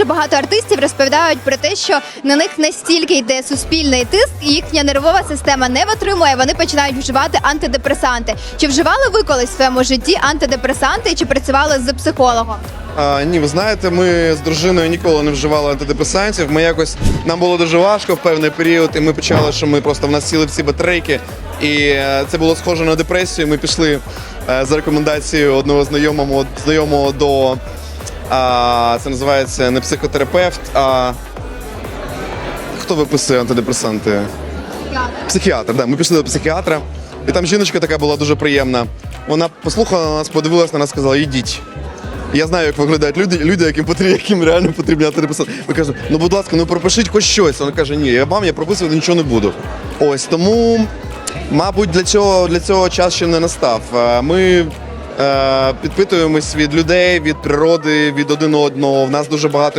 дуже багато артистів розповідають про те, що на них настільки йде суспільний тиск, і їхня нервова система не витримує. Вони починають вживати антидепресанти. Чи вживали ви колись в своєму житті антидепресанти, чи працювали з психологом? А, ні, ви знаєте, ми з дружиною ніколи не вживали антидепресантів. Ми якось нам було дуже важко в певний період, і ми почали, що ми просто в нас сіли всі батарейки, і е, це було схоже на депресію. Ми пішли е, за рекомендацією одного знайомого знайомого до а, це називається не психотерапевт, а хто виписує антидепресанти? Психіатр, Психіатр, да. Ми пішли до психіатра, і там жіночка така була дуже приємна. Вона послухала нас, подивилась на нас, сказала, йдіть. Я знаю, як виглядають люди, люди, яким потрібні, яким реально потрібні антидепресанти. Ми кажемо, ну будь ласка, ну пропишіть хоч щось. Вона каже, ні, я вам я прописувати нічого не буду. Ось тому, мабуть, для цього для цього час ще не настав. Е, Ми підпитуємось від людей, від природи, від один одного. В нас дуже багато